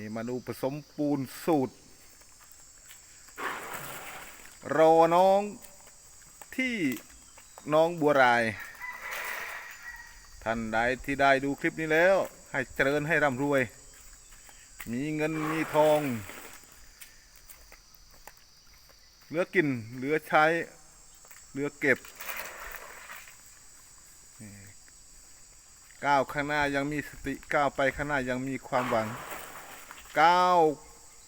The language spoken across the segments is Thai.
นี่มาดูผสมปูนสูตร รอน้องที่น้องบัวราย ท่านใดที่ได้ดูคลิปนี้แล้ว ให้เจริญให้ร่ำรวย มีเงินมีทอง เหลือกิน เหลือใช้ เหลือเก็บก้าวข้างหน้ายังมีสติก้าวไปข้างหน้ายังมีความหวัง ก้าว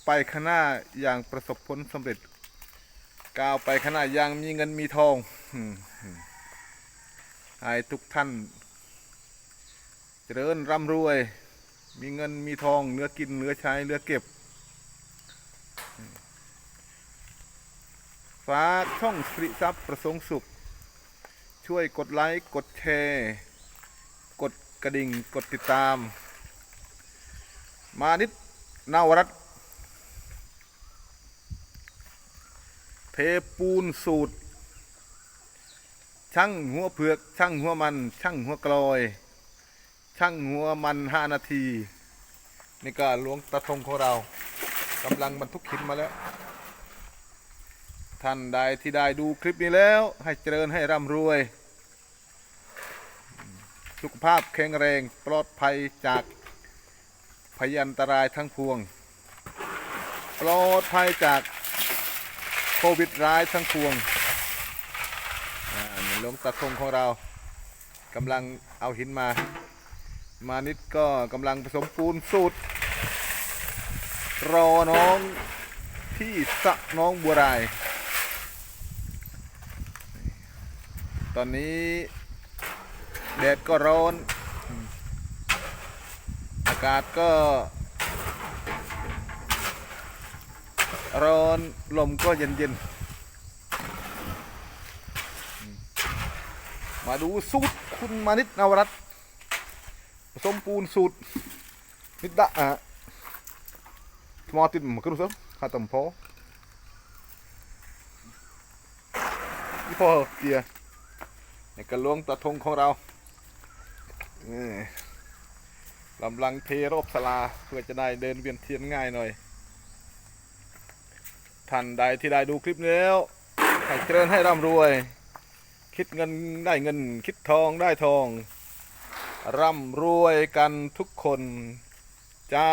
ไปข้างหน้าอย่างประสบผลสำเร็จ ก้าวไปข้างหน้าอย่างมีเงินมีทองให้ทุกท่าน เจริญร่ำรวย มีเงินมีทองเหลือกินเหลือใช้เหลือเก็บฝากช่องสิริทรัพย์ประสงค์สุข ช่วยกดไลค์กดแชร์กดกระดิ่งกดติดตาม มานิด นาวรัตน์เทปูนสูตร ช่างหัวเผือก ช่างหัวมัน ช่างหัวกลอย ช่างหัวมันห้านาที นี่ก็หลวงตาทงของเรากำลังบรรทุกหินมาแล้ว ท่านใดที่ได้ดูคลิปนี้แล้ว ให้เจริญให้ร่ำรวย สุขภาพแข็งแรงปลอดภัยจาก พยันตรายทั้งพวง ปลอดภัยจากโควิดร้ายทั้งพวงอ่านี่หลวงตาทงของเรากำลังเอาหินมา มานิดก็กำลังผสมปูนสูตร รอน้องที่สะน้องบัวราย ตอนนี้แดดก็ร้อน กาศก็ ร้อนลมก็เย็นเย็นมาดูสูตรคุณมานิดนวรัตน์ผสมปูนสูตรนิดดะอะทมอติดมันก็รู้สึกข้าตำพอนี่พอเกียในกระลวงตะทงของเรานี่ กำลังเทรอบสลาเพื่อจะได้เดินเวียนเทียนง่ายหน่อย ท่านใดที่ได้ดูคลิปนี้แล้วให้เจริญให้ร่ำรวย คิดเงินได้เงิน คิดทองได้ทอง ร่ำรวยกันทุกคน จ้า